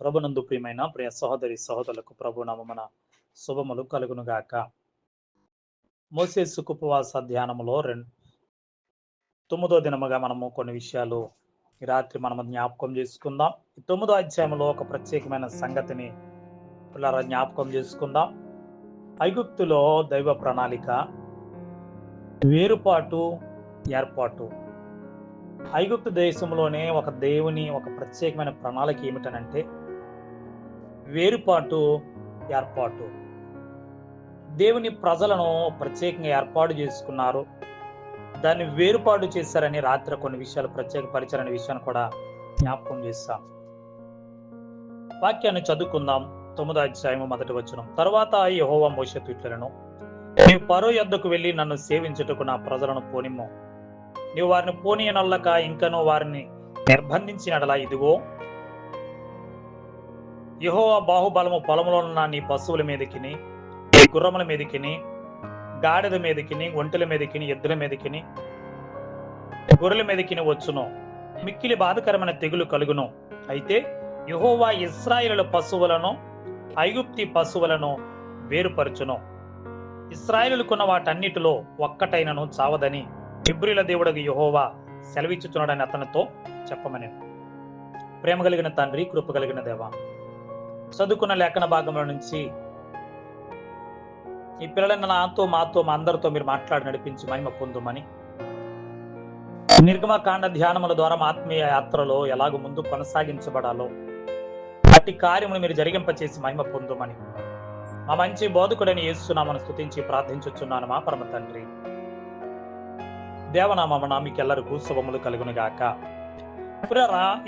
ప్రభునందు ప్రియమైన ప్రియ సహోదరి సహోదరులకు ప్రభు నామమున శుభములు కలుగునుగాక. మోసేసు కుపవాస ధ్యానములో రెండు తొమ్మిదో దినముగా మనము కొన్ని విషయాలు ఈ రాత్రి మనము జ్ఞాపకం చేసుకుందాం. ఈ తొమ్మిదో అధ్యాయంలో ఒక ప్రత్యేకమైన సంగతిని పిల్లల జ్ఞాపకం చేసుకుందాం. ఐగుప్తులో దైవ ప్రణాళిక వేరుపాటు ఏర్పాటు. ఐగుప్తు దేశంలోనే ఒక దేవుని ఒక ప్రత్యేకమైన ప్రణాళిక ఏమిటనంటే వేరుపాటు ఏర్పాటు. దేవుని ప్రజలను ప్రత్యేకంగా ఏర్పాటు చేసుకున్నారు. దాన్ని వేరుపాటు చేశారని రాత్రి కొన్ని విషయాలు ప్రత్యేకపరిచారనే విషయాన్ని కూడా జ్ఞాపకం చేస్తాం. వాక్యాన్ని చదువుకుందాం. తొమ్మిదో అధ్యాయము మొదటి వచనం. తర్వాత యహోవా మోషతు ఇట్లను నీవు పరో యొద్దకు వెళ్ళి నన్ను సేవించుటకు నా ప్రజలను పోనిమ్ము. నీవు వారిని పోనీయనల్లక ఇంకనూ వారిని నిర్బంధించినడలా ఇదిగో యహోవా బాహుబలము పొలంలో ఉన్న నీ పశువుల మీదకిని నీ గుర్రముల మీదకిని గాడిద మీదకిని ఒంటెల మీదకిని ఎద్దుల మీదకిని గొర్రెల మీదకిని వచ్చును. మిక్కిలి బాధకరమైన తెగులు కలుగును. అయితే యహోవా ఇస్రాయేలుల పశువులను ఐగుప్తి పశువులను వేరుపరచును. ఇస్రాయిలుకున్న వాటన్నిటిలో ఒక్కటైనను చావదని ఫిబ్రిల దేవుడకు యహోవా సెలవిచ్చుచున్నాడని అతనితో చెప్పమని. ప్రేమ కలిగిన తండ్రి కృప కలిగిన దేవా చదువుకున్న లేఖన భాగంలో నుంచి ఈ పిల్లలను నాతో మాతో మా అందరితో మీరు మాట్లాడి నడిపించి మహిమ పొందుమని. నిర్గమకాండ ధ్యానముల ద్వారా ఆత్మీయ యాత్రలో ఎలాగ ముందు కొనసాగించబడాలో అట్టి కార్యమును మీరు జరిగింపచేసి మహిమ పొందుమని. మా మంచి బోధకుడని ఏస్తున్నామని స్తుతించి ప్రార్థించుచున్నాను మా పరమ తండ్రి. దేవనామన మీకెల్లరికూ శుభములు కలుగునుగాక.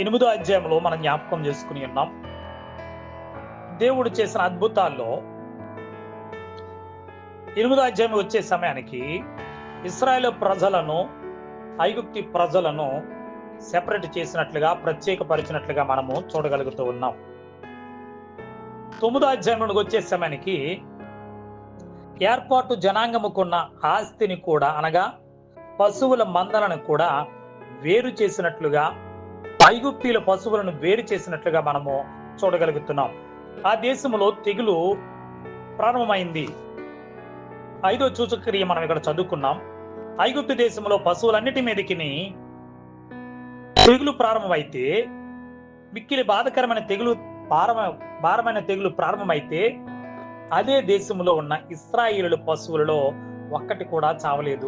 ఎనిమిదో అధ్యాయంలో మనం జ్ఞాపకం చేసుకుని ఉన్నాం. దేవుడు చేసిన అద్భుతాల్లో ఎనిమిదో అధ్యాయం వచ్చే సమయానికి ఇస్రాయేల్ ప్రజలను ఐగుప్తి ప్రజలను సెపరేట్ చేసినట్లుగా ప్రత్యేకపరిచినట్లుగా మనము చూడగలుగుతూ ఉన్నాం. తొమ్మిదో అధ్యాయంలోకి వచ్చే సమయానికి ఏర్పాటు జనాంగముకున్న ఆస్తిని కూడా అనగా పశువుల మందలను కూడా వేరు చేసినట్లుగా ఐగుప్తీల పశువులను వేరు చేసినట్లుగా మనము చూడగలుగుతున్నాం. ఆ దేశంలో తెగులు ప్రారంభమైంది. ఐదో సూచక్రియ మనం ఇక్కడ చదువుకున్నాం. ఐగుప్తు దేశంలో పశువులన్నిటి మీదకి తెగులు ప్రారంభమైతే మిక్కిలి బాధకరమైన తెగులు భారమ భారమైన తెగులు ప్రారంభమైతే అదే దేశంలో ఉన్న ఇస్రాయిలు పశువులలో ఒక్కటి కూడా చావలేదు.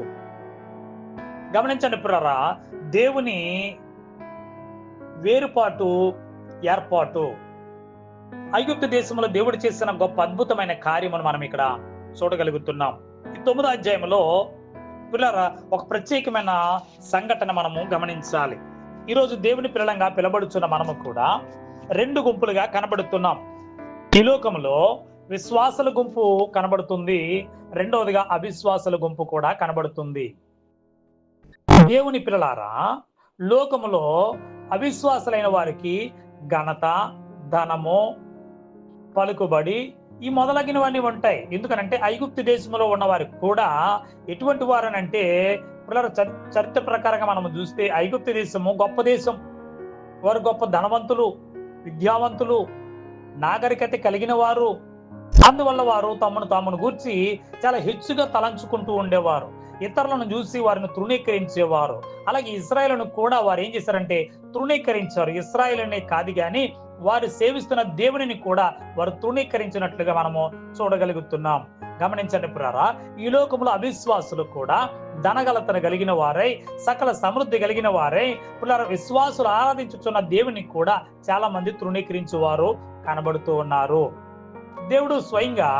గమనించండి పురారా దేవుని వేరుపాటు ఏర్పాటు ఐగుప్తు దేశంలో దేవుడు చేసిన గొప్ప అద్భుతమైన కార్యమును మనం ఇక్కడ చూడగలుగుతున్నాం. ఈ తొమ్మిదో అధ్యాయంలో పిల్లరా ఒక ప్రత్యేకమైన సంఘటన మనము గమనించాలి. ఈరోజు దేవుని పిల్లలంగా పిలబడుచున్న మనము కూడా రెండు గుంపులుగా కనబడుతున్నాం. ఈ లోకంలో విశ్వాసల గుంపు కనబడుతుంది రెండవదిగా అవిశ్వాసల గుంపు కూడా కనబడుతుంది. దేవుని పిల్లలారా లోకములో అవిశ్వాసులైన వారికి ఘనత ధనము పలుకుబడి ఈ మొదలగినవన్నీ ఉంటాయి. ఎందుకనంటే ఐగుప్తు దేశంలో ఉన్నవారు కూడా ఎటువంటి వారనంటే పిల్లల చరిత్ర ప్రకారంగా మనం చూస్తే ఐగుప్తు దేశము గొప్ప దేశం. వారు గొప్ప ధనవంతులు విద్యావంతులు నాగరికత కలిగిన వారు. అందువల్ల వారు తమను తామును గూర్చి చాలా హెచ్చుగా తలంచుకుంటూ ఉండేవారు. ఇతరులను చూసి వారిని తృణీకరించేవారు. అలాగే ఇస్రాయేల్ను కూడా వారు ఏం చేశారంటే తృణీకరించారు. ఇస్రాయేల్ అనే కాదు కానీ వారు సేవిస్తున్న దేవునిని కూడా వారు తృణీకరించినట్లుగా మనము చూడగలుగుతున్నాం. గమనించండి పురారా ఈ లోకంలో అవిశ్వాసులు కూడా ధనగలతను కలిగిన వారై సకల సమృద్ధి కలిగిన వారై పులార విశ్వాసులు ఆరాధించుతున్న దేవుని కూడా చాలా మంది తృణీకరించేవారు కనబడుతూ ఉన్నారు. దేవుడు స్వయంగా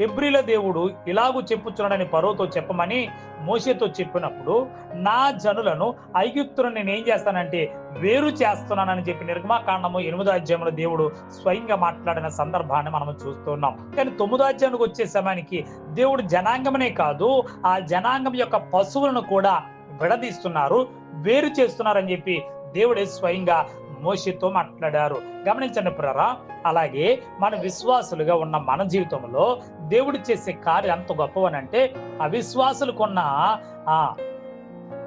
ఎబ్రిల దేవుడు ఇలాగూ చెప్పుచున్నాడని పరోతో చెప్పమని మోసేతో చెప్పినప్పుడు నా జనులను ఐగుప్తులను నేను ఏం చేస్తానంటే వేరు చేస్తున్నానని చెప్పి నిర్గమాకాండము ఎనిమిదో అధ్యాయంలో దేవుడు స్వయంగా మాట్లాడిన సందర్భాన్ని మనం చూస్తున్నాం. కానీ తొమ్మిదో అధ్యాయానికి వచ్చే సమయానికి దేవుడు జనాంగమనే కాదు ఆ జనాంగం యొక్క పశువులను కూడా విడదీస్తున్నారు వేరు చేస్తున్నారని చెప్పి దేవుడే స్వయంగా మోషితో మాట్లాడారు. గమనించండి పురరా అలాగే మన విశ్వాసులుగా ఉన్న మన జీవితంలో దేవుడు చేసే కార్యం అంత గొప్పవనంటే అవిశ్వాసులకున్న ఆ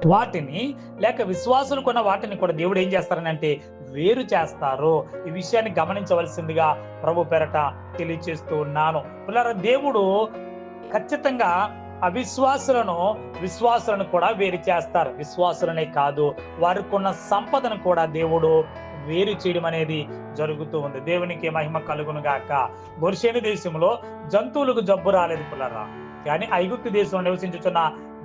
వాటిని లేక విశ్వాసులకున్న వాటిని కూడా దేవుడు ఏం చేస్తారనంటే వేరు చేస్తారు. ఈ విషయాన్ని గమనించవలసిందిగా ప్రభు పెరట తెలియచేస్తూ ఉన్నాను. పిల్లల దేవుడు ఖచ్చితంగా అవిశ్వాసులను విశ్వాసులను కూడా వేరు చేస్తారు. విశ్వాసులనే కాదు వారికి ఉన్న సంపదను కూడా దేవుడు వేరు చేయడం అనేది జరుగుతూ ఉంది. దేవునికి మహిమ కలుగును గాక. గొర్షేని దేశంలో జంతువులకు జబ్బు రాలేదు పిల్లరా. కానీ ఐగుప్తు దేశంలో నివసించుతున్న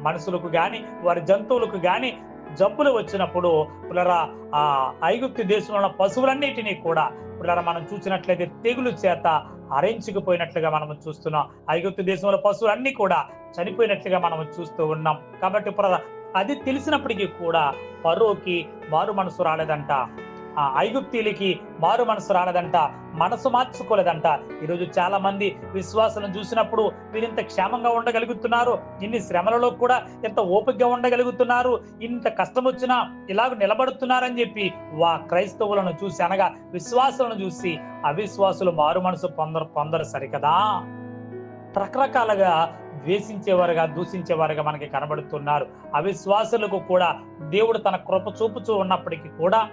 మనుషులకు గాని వారి జంతువులకు గాని జబ్బులు వచ్చినప్పుడు పిల్లరా ఆ ఐగుప్తు దేశంలో ఉన్న పశువులన్నిటినీ కూడా పిల్లరా మనం చూసినట్లయితే తెగులు చేత హరించుకుపోయినట్లుగా మనం చూస్తున్నాం. ఐగుప్తు దేశంలో పశువులన్నీ కూడా చనిపోయినట్లుగా మనం చూస్తూ ఉన్నాం. కాబట్టి అది తెలిసినప్పటికీ కూడా పరోకి మారు మనసు రాలేదంట. ఆ ఐగుప్తీలకి మారు మనసు రానదంట మనసు మార్చుకోలేదంట. ఈరోజు చాలా మంది విశ్వాసాలను చూసినప్పుడు వీరింత క్షేమంగా ఉండగలుగుతున్నారు ఇన్ని శ్రమలలో కూడా ఎంత ఓపికగా ఉండగలుగుతున్నారు ఇంత కష్టం వచ్చినా ఇలాగ నిలబడుతున్నారని చెప్పి వా క్రైస్తవులను చూసి అనగా విశ్వాసాలను చూసి అవిశ్వాసులు మారు మనసు పొందరు పొందరు సరికదా? రకరకాలుగా ద్వేషించేవారుగా దూషించేవారుగా మనకి కనబడుతున్నారు. అవిశ్వాసులకు కూడా దేవుడు తన కృప చూపుచూ ఉన్నప్పటికీ కూడా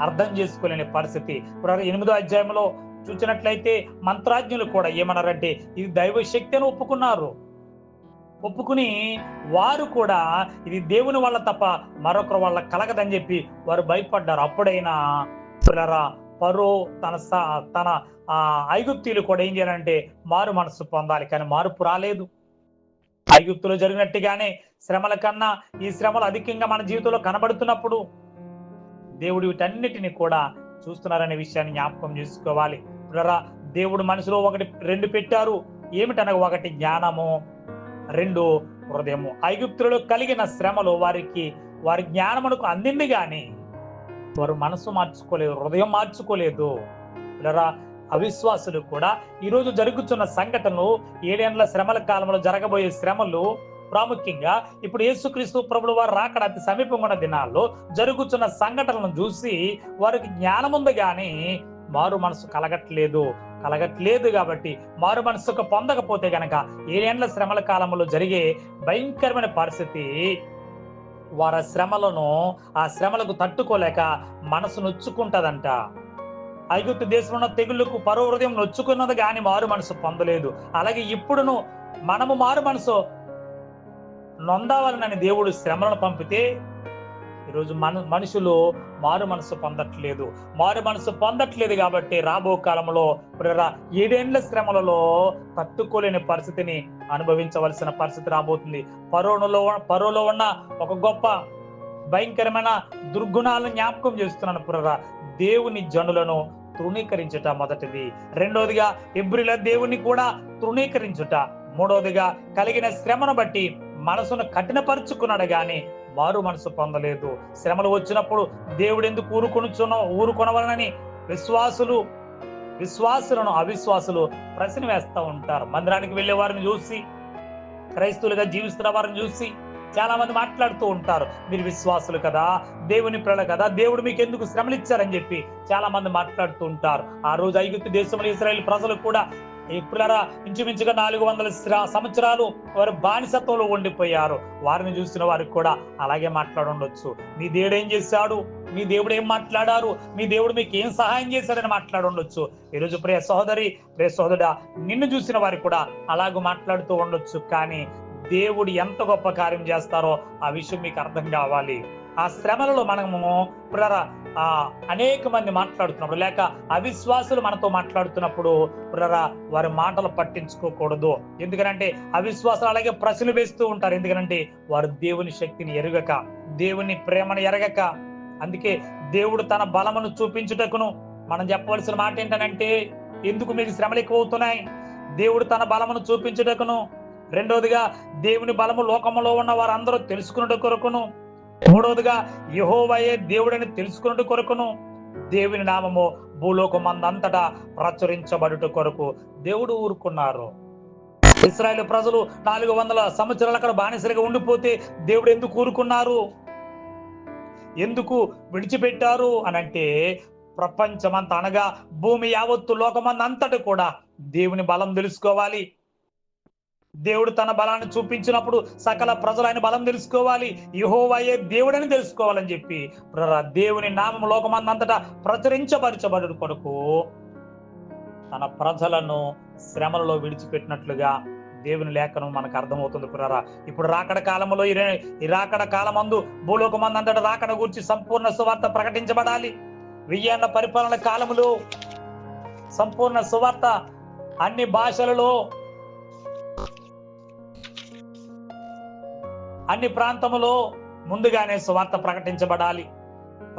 అర్థం చేసుకోలేని పరిస్థితి. ఇప్పుడు ఎనిమిదో అధ్యాయంలో చూసినట్లయితే మంత్రాజ్ఞులు కూడా ఏమన్నారంటే ఇది దైవ శక్తి అని ఒప్పుకున్నారు. ఒప్పుకుని వారు కూడా ఇది దేవుని వల్ల తప్ప మరొకరు వల్ల కలగదని చెప్పి వారు భయపడ్డారు. అప్పుడైనా పిల్లరా పరో తన స- తన ఆ ఐగుప్తీలు కూడా ఏం చేయాలంటే మారు మనసు పొందాలి. కానీ మార్పు రాలేదు. ఐగుప్తులో జరిగినట్టుగానే శ్రమల కన్నా ఈ శ్రమలు అధికంగా మన జీవితంలో కనబడుతున్నప్పుడు దేవుడు వీటన్నిటిని కూడా చూస్తున్నారనే విషయాన్ని జ్ఞాపకం చేసుకోవాలి. పునరా దేవుడు మనసులో ఒకటి రెండు పెట్టారు. ఏమిటనగా ఒకటి జ్ఞానము రెండు హృదయము. ఐగుప్తులలో కలిగిన శ్రమలు వారికి వారి జ్ఞానమునకు అందింది గాని వారు మనసు మార్చుకోలేదు హృదయం మార్చుకోలేదు. పిల్లరా అవిశ్వాసులు కూడా ఈ రోజు జరుగుతున్న సంఘటనలు ఏడేండ్ల శ్రమల కాలంలో జరగబోయే శ్రమలు ప్రాముఖ్యంగా ఇప్పుడు యేసుక్రీస్తు ప్రభుడు వారు రాకడ అతి సమీపంగా దినాల్లో జరుగుతున్న సంఘటనలను చూసి వారికి జ్ఞానం ఉంది కానీ మారు మనసు కలగట్లేదు. కలగట్లేదు కాబట్టి మారు మనసుకు పొందకపోతే గనక ఏడేండ్ల శ్రమల కాలంలో జరిగే భయంకరమైన పరిస్థితి వారి శ్రమలను ఆ శ్రమలకు తట్టుకోలేక మనసు నొచ్చుకుంటదంట. ఐగుప్తు దేశంలో ఉన్న తెగుళ్ళకు పరో హృదయం నొచ్చుకున్నది కానీ మారు మనసు పొందలేదు. అలాగే ఇప్పుడును మనము మారు మనసు నొందవలనని దేవుడు శ్రమలను పంపితే ఈరోజు మన మనుషులు మారు మనసు పొందట్లేదు. మారు మనసు పొందట్లేదు కాబట్టి రాబో కాలంలో ఏడేండ్ల శ్రమలలో తట్టుకోలేని పరిస్థితిని అనుభవించవలసిన పరిస్థితి రాబోతుంది. పరోనులో పరోలో ఉన్న ఒక గొప్ప భయంకరమైన దుర్గుణాలను జ్ఞాపకం చేస్తున్నాను పురరా దేవుని జనులను తృణీకరించుట మొదటిది. రెండోదిగా ఎబ్రిల దేవుని కూడా తృణీకరించుట. మూడోదిగా కలిగిన శ్రమను బట్టి మనసును కఠినపరుచుకున్నాడు గాని మారు మనసు పొందలేదు. శ్రమలు వచ్చినప్పుడు దేవుడు ఎందుకు ఊరుకొనుచున్నో ఊరుకొనవలనని విశ్వాసులు విశ్వాసులను అవిశ్వాసులు ప్రశ్న వేస్తూ ఉంటారు. మందిరానికి వెళ్ళే వారిని చూసి క్రైస్తువులుగా జీవిస్తున్న వారిని చూసి చాలా మంది మాట్లాడుతూ ఉంటారు. మీరు విశ్వాసులు కదా దేవుని ప్రళ కదా దేవుడు మీకు ఎందుకు శ్రమలు ఇచ్చారని చెప్పి చాలా మంది మాట్లాడుతూ ఉంటారు. ఆ రోజు ఐగుప్తు దేశంలో ఇస్రాయేల్ ప్రజలు కూడా ఇప్పుడారా ఇంచుమించుగా నాలుగు వందల సంవత్సరాలు వారు బానిసత్వంలో ఉండిపోయారు. వారిని చూసిన వారికి కూడా అలాగే మాట్లాడుండొచ్చు. మీ దేవుడు ఏం చేశాడు? మీ దేవుడు ఏం మాట్లాడారు? మీ దేవుడు మీకు ఏం సహాయం చేశాడని మాట్లాడుండొచ్చు. ఈరోజు ప్రియ సహోదరి ప్రియ సహోదరుడా నిన్ను చూసిన వారికి కూడా అలాగూ మాట్లాడుతూ ఉండొచ్చు. కానీ దేవుడు ఎంత గొప్ప కార్యం చేస్తారో ఆ విషయం మీకు అర్థం కావాలి. ఆ శ్రమలలో మనము పునరా ఆ అనేక మంది మాట్లాడుతున్నప్పుడు లేక అవిశ్వాసులు మనతో మాట్లాడుతున్నప్పుడు పునరా వారి మాటలు పట్టించుకోకూడదు. ఎందుకంటే అవిశ్వాసాలు అలాగే ప్రశ్నలు వేస్తూ ఉంటారు. ఎందుకంటే వారు దేవుని శక్తిని ఎరగక దేవుని ప్రేమను ఎరగక అందుకే దేవుడు తన బలమును చూపించుటకును మనం చెప్పవలసిన మాట ఏంటనంటే ఎందుకు మీకు శ్రమలు ఎక్కువ అవుతున్నాయి దేవుడు తన బలమును చూపించుటకును. రెండవదిగా దేవుని బలము లోకములో ఉన్న వారందరూ తెలుసుకున్నట్టు కొరకును. మూడవదిగా యహోవయే దేవుడని తెలుసుకున్నట్టు కొరకును. దేవుని నామము భూలోకమందంతటా ప్రచురించబడుట కొరకు దేవుడు ఊరుకున్నారు. ఇస్రాయేల్ ప్రజలు నాలుగు వందల సంవత్సరాలు అక్కడ బానిసరిగా ఉండిపోతే దేవుడు ఎందుకు ఊరుకున్నారు? ఎందుకు విడిచిపెట్టారు అని అంటే ప్రపంచమంతా అనగా భూమి యావత్తు లోకమందంతటి కూడా దేవుని బలం తెలుసుకోవాలి. దేవుడు తన బలాన్ని చూపించినప్పుడు సకల ప్రజలు ఆయన బలం తెలుసుకోవాలి. యహోవాయే దేవుడని తెలుసుకోవాలని చెప్పి దేవుని నామం లోకమందంతటా ప్రచురించబరచబడు కొరకు తన ప్రజలను శ్రమలలో విడిచిపెట్టినట్లుగా దేవుని లేఖనం మనకు అర్థమవుతుంది పురారా ఇప్పుడు రాకడ కాలంలో ఈ రాకడ కాలమందు భూలోకమందంతటా రాకడ గురించి సంపూర్ణ సువార్త ప్రకటించబడాలి. వెయ్యేళ్ళ పరిపాలన కాలములో సంపూర్ణ సువార్త అన్ని భాషలలో అన్ని ప్రాంతములో ముందుగానే సువార్త ప్రకటించబడాలి.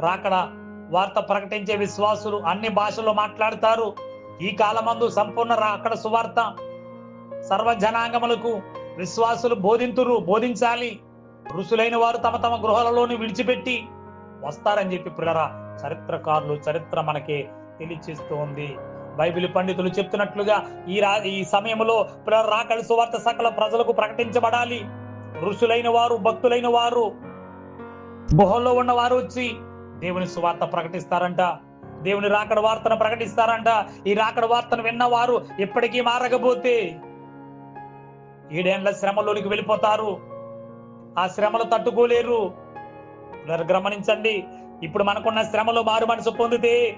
రాకడ వార్త ప్రకటించే విశ్వాసులు అన్ని భాషల్లో మాట్లాడతారు. ఈ కాలమందు సంపూర్ణ రాకడ సువార్త. సర్వజనాంగములకు విశ్వాసులు బోధింతురు బోధించాలి. ఋషులైన వారు తమ తమ గృహాలలోని విడిచిపెట్టి వస్తారని చెప్పి పిల్లరా చరిత్రకారులు చరిత్ర మనకి తెలియచేస్తోంది. బైబిల్ పండితులు చెప్తున్నట్లుగా ఈ రా ఈ సమయంలో పిల్లల రాకడి సువార్త సకల ప్రజలకు ప్రకటించబడాలి. ఋషులైన వారు భక్తులైన వారు గుహల్లో ఉన్న వారు వచ్చి దేవుని సువార్త ప్రకటిస్తారంట. దేవుని రాకడ వార్తను ప్రకటిస్తారంట. ఈ రాకడ వార్తను విన్నవారు ఎప్పటికీ మారకపోతే ఏడేళ్ళ శ్రమలోనికి వెళ్ళిపోతారు. ఆ శ్రమలు తట్టుకోలేరు. గమనించండి ఇప్పుడు మనకున్న శ్రమలో మారు మనసు పొందితే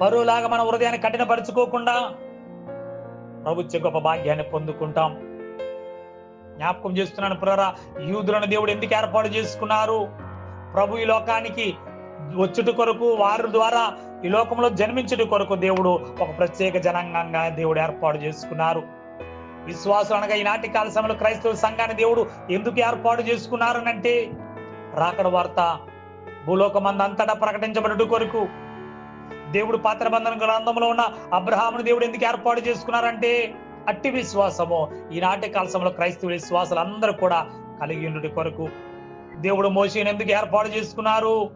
పరువులాగా మన హృదయాన్ని కఠినపరుచుకోకుండా ప్రభుత్వ గొప్ప భాగ్యాన్ని పొందుకుంటాం. జ్ఞాపకం చేస్తున్నాను ప్రారా యూదులను దేవుడు ఎందుకు ఏర్పాటు చేసుకున్నారు? ప్రభు ఈ లోకానికి వచ్చుట కొరకు వారి ద్వారా ఈ లోకంలో జన్మించుట కొరకు దేవుడు ఒక ప్రత్యేక జనాంగంగా దేవుడు ఏర్పాటు చేసుకున్నారు. విశ్వాసం అనగా ఈనాటి కాల సమయంలో క్రైస్తవ సంఘాన్ని దేవుడు ఎందుకు ఏర్పాటు చేసుకున్నారనంటే రాకడ వార్త భూలోకమందంతటా ప్రకటించబడుట కొరకు. దేవుడు పాత్రబంధన గ్రంథంలో ఉన్న అబ్రహామును దేవుడు ఎందుకు ఏర్పాటు చేసుకున్నారంటే అట్టి విశ్వాసము. ఈనాటి కాలసంలో క్రైస్తవ విశ్వాసాలు అందరూ కూడా కలిగి ఉండుట కొరకు దేవుడు మోషేని ఎందుకు ఏర్పాటు చేసుకున్నారు?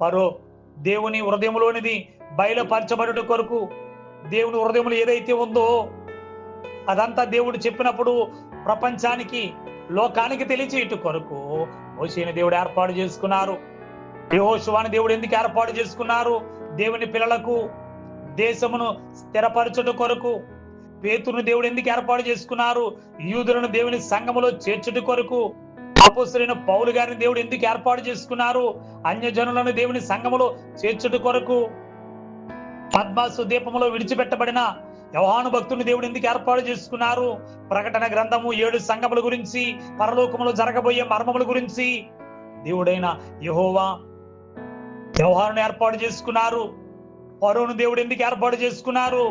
పరో దేవుని హృదయంలోనిది బయలుపరచబడుట కొరకు దేవుని హృదయంలో ఏదైతే ఉందో అదంతా దేవుడు చెప్పినప్పుడు ప్రపంచానికి లోకానికి తెలియచేయట కొరకు మోషేని దేవుడు ఏర్పాటు చేసుకున్నారు. యహోశువాని దేవుడు ఎందుకు ఏర్పాటు చేసుకున్నారు? దేవుని పిల్లలకు దేశమును స్థిరపరచుట కొరకు పేతురును దేవుడు ఎందుకు ఏర్పాటు చేసుకున్నారు? యూదులను దేవుని సంఘములో చేర్చుట కొరకు అపోసరైన పౌలు గారిని దేవుడు ఎందుకు ఏర్పాటు చేసుకున్నారు? అన్యజనులను దేవుని సంఘములో చేర్చుట కొరకు పద్మాసు దీపములో విడిచిపెట్టబడిన యవహాను భక్తుని దేవుడు ఎందుకు ఏర్పాటు చేసుకున్నారు? ప్రకటన గ్రంథము ఏడు సంఘముల గురించి పరలోకములో జరగబోయే మర్మముల గురించి దేవుడైన యహోవా వ్యవహారం ఏర్పాటు చేసుకున్నారు. పరువును దేవుడు ఎందుకు ఏర్పాటు చేసుకున్నారు?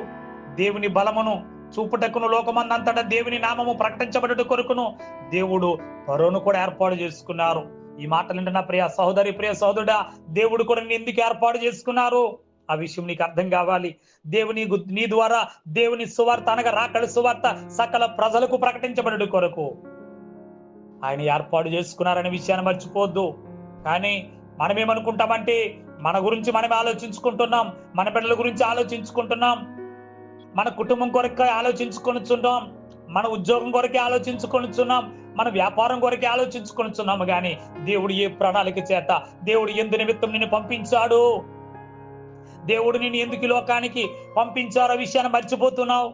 దేవుని బలమును చూపుటకును లోకమందంతటా దేవుని నామము ప్రకటించబడుట కొరకును దేవుడు పరోను కూడా ఏర్పాటు చేసుకున్నారు. ఈ మాటలు వింటున్న ప్రియ సహోదరి ప్రియ సహోదరుడా దేవుడు కూడా ఎందుకు ఏర్పాటు చేసుకున్నారు? ఆ విషయం నీకు అర్థం కావాలి. దేవుని గు- నీ ద్వారా దేవుని సువార్త అనగా రాకడి సువార్త సకల ప్రజలకు ప్రకటించబడు కొరకు. ఆయన ఏర్పాటు చేసుకున్నారనే విషయాన్ని మర్చిపోద్దు కానీ మనం ఏమనుకుంటామంటే మన గురించి మనమే ఆలోచించుకుంటున్నాం మన బిడ్డల గురించి ఆలోచించుకుంటున్నాం. మన కుటుంబం కొరకే ఆలోచించుకొనిచున్నాం మన ఉద్యోగం కొరకే ఆలోచించుకొనిచున్నాం మన వ్యాపారం కొరకే ఆలోచించుకొనిచున్నాము కానీ దేవుడు ఏ ప్రణాళిక చేత దేవుడు ఎందు నిమిత్తం నిన్ను పంపించాడు. దేవుడు నిన్ను ఎందుకు లోకానికి పంపించారో విషయాన్ని మర్చిపోతున్నావు.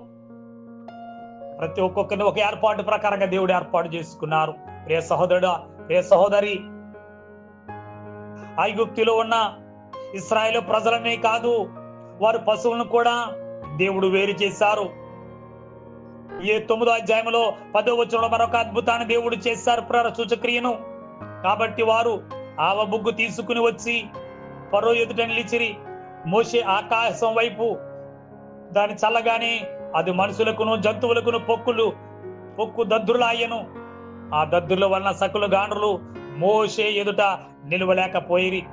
ప్రతి ఒక్కొక్కరిని ఒక ఏర్పాటు ప్రకారంగా దేవుడు ఏర్పాటు చేసుకున్నారు. రే సహోదరుడా రే సహోదరి ఐగుప్తిలో ఉన్న ఇస్రాయేల్ ప్రజలనే కాదు వారు పశువులను కూడా దేవుడు వేరు చేశారు. ఏ తొమ్మిదో అధ్యాయంలో పదో వచనంలో మరొక అద్భుతాన్ని దేవుడు చేశారు ప్ర సూచక్రియను. కాబట్టి వారు ఆవ బుగ్గు తీసుకుని వచ్చి పరో ఎదుట నిలిచిరి. మోసే ఆకాశం వైపు దాని చల్లగానే అది మనుషులకును జంతువులకును పొక్కులు పొక్కు దద్దురులాయను. ఆ దద్దుల వలన సకులు గాండ్రులు మోసే ఎదుట నిలవలేకపోయిరి.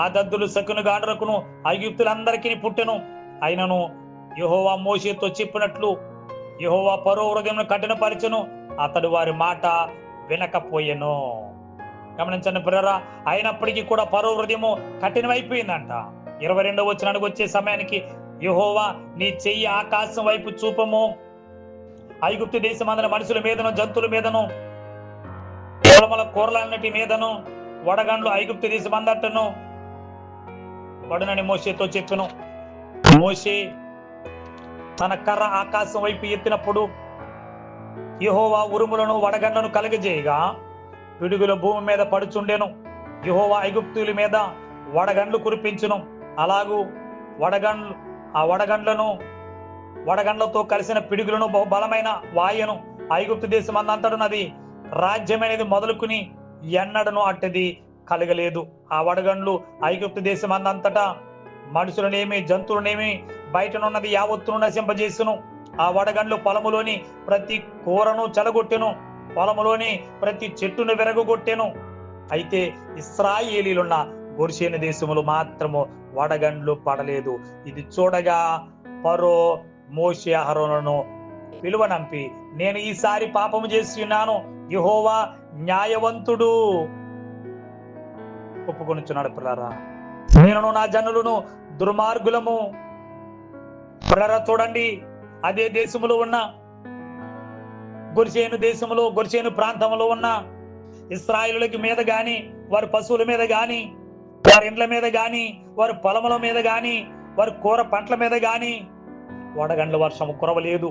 ఆ దద్దులు సకును గాండ్రులకును ఐగుప్తులందరికీ పుట్టెను. అయినను యహోవా మోషేతో చెప్పినట్లు యహోవా పరో హృదయం కఠినపరచను అతడు వారి మాట వినకపోయెను. గమనించండి పిల్లరా అయినప్పటికీ కూడా పరో హృదయము కఠినమైపోయిందంట. ఇరవై రెండవ వచ్చినానికి వచ్చే సమయానికి యహోవా నీ చెయ్యి ఆకాశం వైపు చూపము. ఐగుప్తు దేశం అందరి మనుషుల మీదను జంతువుల మీదను పొలముల కూరలన్నిటి మీదను వడగండ్లు ఐగుప్తు దేశం అందటను వడనని మోషేతో చెప్పను. మోషే తన కర్ర ఆకాశం వైపు ఎత్తినప్పుడు యహోవా ఉరుములను వడగండ్లను కలగజేయగా పిడుగుల భూమి మీద పడుచుండెను. యహోవా ఐగుప్తుల మీద వడగండ్లు కురిపించును. అలాగూ వడగండ్లు ఆ వడగండ్లను వడగండ్లతో కలిసిన పిడుగులను బహు బలమైన వాయను ఐగుప్తు దేశం అంతటనది రాజ్యమైనది మొదలుకుని ఎన్నడను అట్టది కలగలేదు. ఆ వడగండ్లు ఐగుప్తు దేశం అంతటా మనుషులనేమి జంతువులనేమి బయటనున్నది యావత్తును నశింపజేసును. ఆ వడగండ్లు పొలములోని ప్రతి కూరను చెలగొట్టెను పొలములోని ప్రతి చెట్టును విరగొట్టెను. అయితే ఇస్రాయేలీలున్న గొర్షేను దేశములు మాత్రము వడగండ్లు పడలేదు. ఇది చూడగా పరో మోషే అహరోను పిలువనంపి నేను ఈసారి పాపము చేసి ఉన్నాను. యెహోవా న్యాయవంతుడు. ఒప్పుకొనుచున్నాడు పిల్లరా. నేను నా జనులను దుర్మార్గులము. పిల్లరా చూడండి అదే దేశములో ఉన్న గురిచేను దేశములో గొరిసేను ప్రాంతంలో ఉన్న ఇస్రాయిలులకి మీద గాని వారి పశువుల మీద గాని వారి ఇండ్ల మీద గాని వారి పొలముల మీద గాని వారి కూర పంటల మీద గాని వడగండ్ల వర్షము కురవలేదు.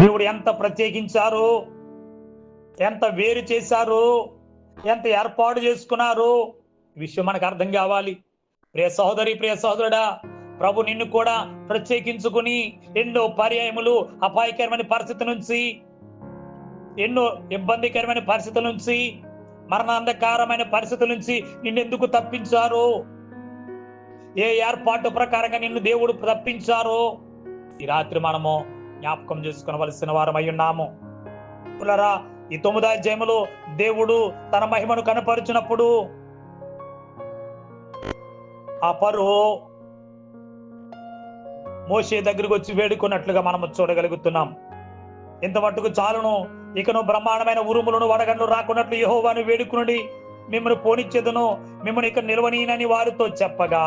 దేవుడు ఎంత ప్రత్యేకించారు ఎంత వేరు చేశారు ఎంత ఏర్పాటు చేసుకున్నారు విషయం మనకు అర్థం కావాలి. ప్రియ సహోదరి ప్రియ సహోదరుడా ప్రభు నిన్ను కూడా ప్రత్యేకించుకుని ఎన్నో పర్యాయములు అపాయకరమైన పరిస్థితి నుంచి ఎన్నో ఇబ్బందికరమైన పరిస్థితుల నుంచి మరణాంధకారమైన పరిస్థితుల నుంచి నిన్నెందుకు తప్పించారు? ఏ ఏర్పాటు ప్రకారంగా నిన్ను దేవుడు తప్పించారో? ఈ రాత్రి మనము జ్ఞాపకం చేసుకునవలసిన వారమై ఉన్నాము. పులరా ఈ తొమ్మిదో జయములో దేవుడు తన మహిమను కనపరిచినప్పుడు ఆ పరో మోషే దగ్గరకు వచ్చి వేడుకున్నట్లుగా మనము చూడగలుగుతున్నాం. ఇంత మట్టుకు చాలును. ఇకను బ్రహ్మాండమైన ఉరుములను వడగండ్లు రాకున్నట్లు యెహోవాను వేడుకునుడి మిమ్మల్ని పోనిచ్చేదను మిమ్మల్ని ఇక నిలవనీయనని వారితో చెప్పగా.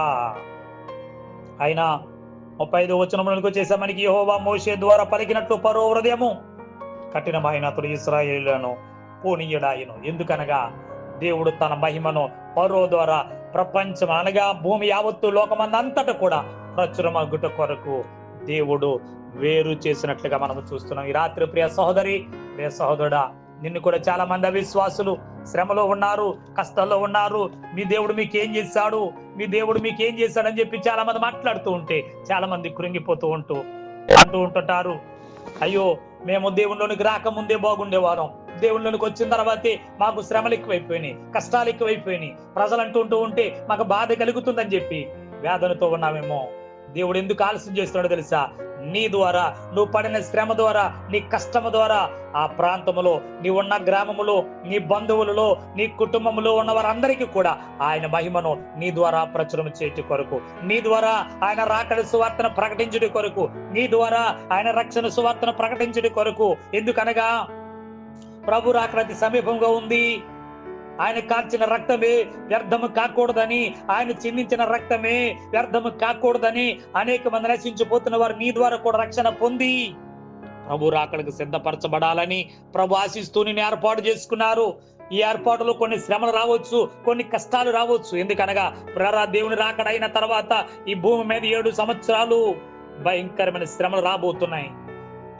అయినా ముప్పై ఐదు వచనములకు చేసే మనకి యెహోవా మోషే ద్వారా పలికినట్లు పరో హృదయము కఠినమైన అతడు ఇస్రాయేళ్ళను పోనీయడాయను. ఎందుకనగా దేవుడు తన మహిమను పరో ద్వారా ప్రపంచం అనగా భూమి యావత్తు లోకమందంతట కూడా ప్రచురమగుట కొరకు దేవుడు వేరు చేసినట్లుగా మనం చూస్తున్నాం. ఈ రాత్రి ప్రియ సహోదరి ప్రియ సహోదరుడా నిన్ను కూడా చాలా మంది అవిశ్వాసులు శ్రమలో ఉన్నారు కష్టాల్లో ఉన్నారు. మీ దేవుడు మీకు ఏం చేశాడు? మీ దేవుడు మీకు ఏం చేశాడని చెప్పి చాలా మంది మాట్లాడుతూ ఉంటే చాలా మంది కృంగిపోతూ ఉంటూ అంటూ ఉంటుంటారు. అయ్యో మేము దేవుళ్ళలోనికి రాకముందే బాగుండేవారం. దేవుళ్ళకి వచ్చిన తర్వాతే మాకు శ్రమలు ఎక్కువైపోయినాయి కష్టాలు ఎక్కువైపోయినాయి. ప్రజలు అంటుంటూ ఉంటే మాకు బాధ కలుగుతుందని చెప్పి వేదనతో ఉన్నామేమో. దేవుడు ఎందుకు ఆలస్యం చేస్తున్నాడో తెలుసా? నీ ద్వారా నువ్వు పడిన శ్రమ ద్వారా నీ కష్టము ద్వారా ఆ ప్రాంతములో నీ ఉన్న గ్రామములో నీ బంధువులలో నీ కుటుంబంలో ఉన్న వారందరికీ కూడా ఆయన మహిమను నీ ద్వారా ప్రచురం చేయటి కొరకు నీ ద్వారా ఆయన రాకడ సువార్తను ప్రకటించుడి కొరకు నీ ద్వారా ఆయన రక్షణ సువార్తను ప్రకటించుడి కొరకు ఎందుకనగా ప్రభు రాకడ సమీపంగా ఉంది. ఆయన కాల్చిన రక్తమే వ్యర్థము కాకూడదని ఆయన చిందించిన రక్తమే వ్యర్థము కాకూడదని అనేక మంది నశించిపోతున్న వారు నీ ద్వారా కూడా రక్షణ పొంది ప్రభు రాకడకు సిద్ధపరచబడాలని ప్రభు ఆశిస్తూ ఏర్పాటు చేసుకున్నారు. ఈ ఏర్పాటులో కొన్ని శ్రమలు రావచ్చు కొన్ని కష్టాలు రావచ్చు. ఎందుకనగా ప్రరా దేవుని రాకడైన తర్వాత ఈ భూమి మీద ఏడు సంవత్సరాలు భయంకరమైన శ్రమలు రాబోతున్నాయి.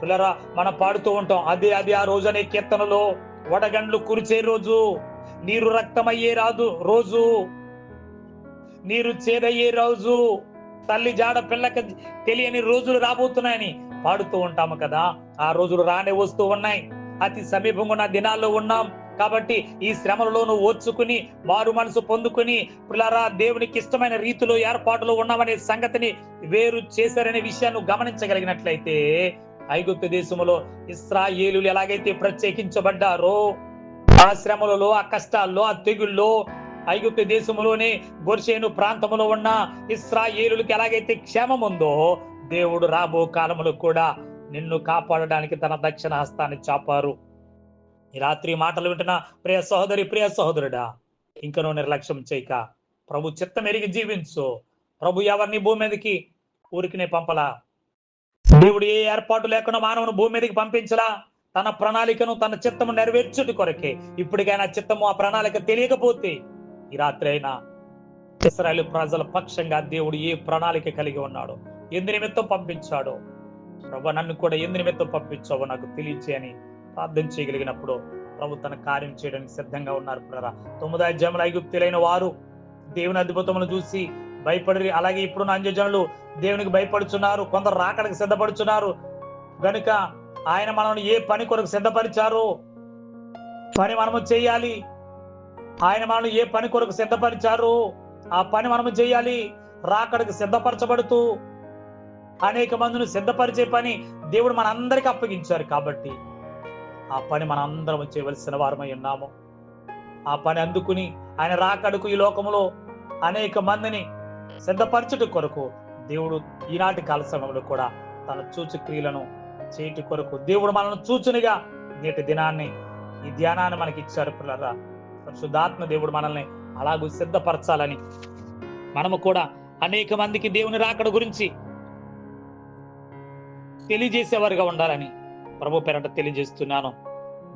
పిల్లరా మనం పాడుతూ ఉంటాం. అదే అది ఆ రోజు అనే కీర్తనలో వడగండ్లు కురిచే రోజు నీరు రక్తమయ్యే రాదు రోజు నీరు చేదయ్యే రోజు తల్లి జాడ పిల్లకి తెలియని రోజులు రాబోతున్నాయని పాడుతూ ఉంటాము కదా. ఆ రోజులు రానే వస్తూ ఉన్నాయి. అతి సమీపంగా ఉన్న దినాల్లో ఉన్నాం కాబట్టి ఈ శ్రమలలోనూ ఓర్చుకుని మారు మనసు పొందుకుని పిల్లరా దేవునికి ఇష్టమైన రీతిలో ఏర్పాటులో ఉన్నామనే సంగతిని వేరు చేశారనే విషయాన్ని గమనించగలిగినట్లయితే ఐగుప్తు దేశములో ఇస్రాయేలు ఎలాగైతే ప్రత్యేకించబడ్డారో ఆ శ్రమలలో ఆ కష్టాల్లో ఆ తెగుల్లో ఐగుప్తు దేశములోనే గొర్షేను ప్రాంతములో ఉన్న ఇస్రాయేలులకు ఎలాగైతే క్షేమం ఉందో దేవుడు రాబో కాలములో కూడా నిన్ను కాపాడడానికి తన దక్షిణ హస్తాన్ని చాపారు. ఈ రాత్రి మాటలు వింటున్న ప్రియ సహోదరి ప్రియ సహోదరుడా ఇంకనూ నిర్లక్ష్యం చేయక. ప్రభు చిత్తం ఎరిగి జీవించు. ప్రభు ఎవరిని భూమి మీదకి ఊరికినే పంపలా. దేవుడు ఏ ఏర్పాటు లేకుండా మానవుని భూమి మీదకి పంపించలా? తన ప్రణాళికను తన చిత్తము నెరవేర్చుటి కొరకే. ఇప్పటికైనా చిత్తము ఆ ప్రణాళిక తెలియకపోతే ఈ రాత్రి అయినా ఇస్రాయల్ ప్రజల పక్షంగా దేవుడు ఏ ప్రణాళిక కలిగి ఉన్నాడు ఎందు నిమిత్తం పంపించాడో ప్రభు నన్ను కూడా ఎందు నిమిత్తం పంపించావో నాకు తెలియచే అని ప్రార్థన చేయగలిగినప్పుడు ప్రభు తన కార్యం చేయడానికి సిద్ధంగా ఉన్నారు. ప్రరా తొమ్మిది జముల ఐగుప్తులైన వారు దేవుని అద్భుతములు చూసి భయపడి అలాగే ఇప్పుడున్న అంజజనులు దేవునికి భయపడుచున్నారు. కొందరు రాకడానికి సిద్ధపడుచున్నారు. గనుక ఆయన మనల్ని ఏ పని కొరకు సిద్ధపరిచారో పని మనము చేయాలి. ఆయన మనల్ని ఏ పని కొరకు సిద్ధపరిచారో ఆ పని మనము చేయాలి. రాకడికి సిద్ధపరచబడుతూ అనేక మందిని సిద్ధపరిచే పని దేవుడు మనందరికి అప్పగించారు కాబట్టి ఆ పని మన అందరం చేయవలసిన వారమై ఉన్నాము. ఆ పని అందుకుని ఆయన రాకడుకు ఈ లోకములో అనేక మందిని సిద్ధపరచుట కొరకు దేవుడు ఈనాటి కాల సమయంలో కూడా తన చూచు క్రియలను చేయటి కొరకు దేవుడు మనల్ని చూచునిగా. నేటి దినాన్ని ఈ ధ్యానాన్ని మనకి ఇచ్చారు పిల్లరా. పరిశుద్ధాత్మ దేవుడు మనల్ని అలాగూ సిద్ధపరచాలని మనము కూడా అనేక మందికి దేవుని రాకడ గురించి తెలియజేసేవారుగా ఉండాలని ప్రభు పేరట తెలియజేస్తున్నాను.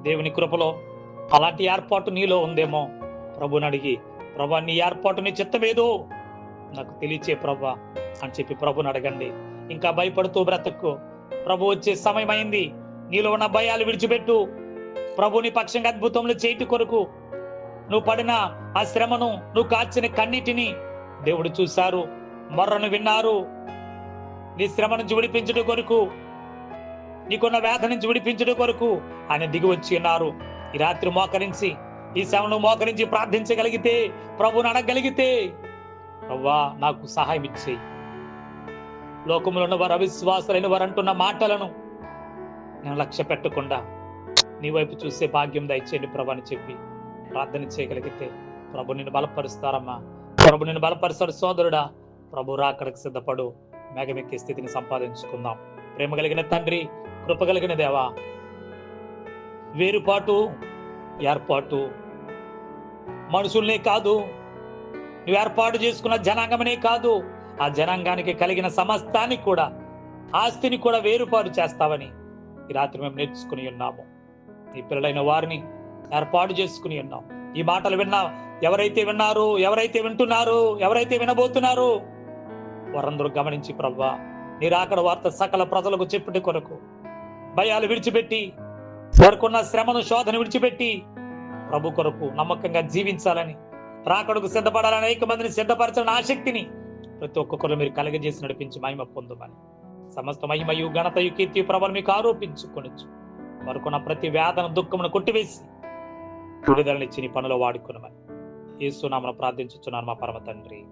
దేవుని కృపలో అలాంటి ఏర్పాటు నీలో ఉందేమో? ప్రభుని అడిగి ప్రభు నీ ఏర్పాటు నీ చిత్తమేదో? నాకు తెలియచే ప్రభా అని చెప్పి ప్రభుని అడగండి. ఇంకా భయపడుతూ బ్రతక్కు ప్రభు వచ్చే సమయం అయింది నీలో ఉన్న భయాలు విడిచిపెట్టు. ప్రభుని పక్షంగా అద్భుతములు చేయటి కొరకు నువ్వు పడిన ఆ శ్రమను నువ్వు కాచిన కన్నిటిని దేవుడు చూశారు. మర్రను విన్నారు. నీ శ్రమ నుంచి విడిపించుట కొరకు నీకున్న వేధ నుంచి విడిపించుట కొరకు ఆయన దిగి వచ్చి ఉన్నారు. ఈ రాత్రి మోకరించి ఈ శ్రమను మోకరించి ప్రార్థించగలిగితే ప్రభుని అడగగలిగితే ప్రవ్వా నాకు సహాయం ఇచ్చేయి లోకంలో ఉన్న వారు అవిశ్వాసులైన వారు అంటున్న మాటలను నేను లక్ష్య పెట్టకుండా నీ వైపు చూసే భాగ్యం దయచేయండి ప్రభు అని చెప్పి ప్రార్థన చేయగలిగితే ప్రభు నిన్ను బలపరుస్తారమ్మా. ప్రభు నిన్ను బలపరుస్తాడు సోదరుడా. ప్రభు రాకడకు సిద్ధపడు. మేఘమెక్కే స్థితిని సంపాదించుకుందాం. ప్రేమ కలిగిన తండ్రి కృప కలిగిన దేవా. వేరుపాటు ఏర్పాటు మనుషుల్నే కాదు నువ్వు ఏర్పాటు చేసుకున్న జనాంగమనే కాదు ఆ జనాంగానికి కలిగిన సమస్తాన్ని కూడా ఆస్తిని కూడా వేరుపాటు చేస్తావని ఈ రాత్రి మేము నేర్చుకుని ఉన్నాము. ఈ పిల్లలైన వారిని ఏర్పాటు చేసుకుని ఉన్నాం ఈ మాటలు విన్నా ఎవరైతే విన్నారు ఎవరైతే వింటున్నారు ఎవరైతే వినబోతున్నారు వారందరూ గమనించి ప్రవ్వా నీ రాకడ వార్త సకల ప్రజలకు చెప్పుటి కొరకు భయాలు విడిచిపెట్టి వారికున్న శ్రమను శోధన విడిచిపెట్టి ప్రభు కొరకు నమ్మకంగా జీవించాలని రాకడకు సిద్ధపడాలని అనేక మందిని సిద్ధపరచిన ఆసక్తిని ప్రతి ఒక్కొక్కరు మీరు కలగజేసి నడిపించి మహిమ పొందమని. సమస్త మహిమయు ఘనతయు కీర్తి ప్రభలు మీకు ఆరోపించుకొనొచ్చు వరకున్న ప్రతి వేదన దుఃఖమును కొట్టివేసి విడుదలనిచ్చి నీ పనులు వాడుకునమని. ఏసునామను ప్రార్థించుచున్నాను మా పరమ తండ్రి.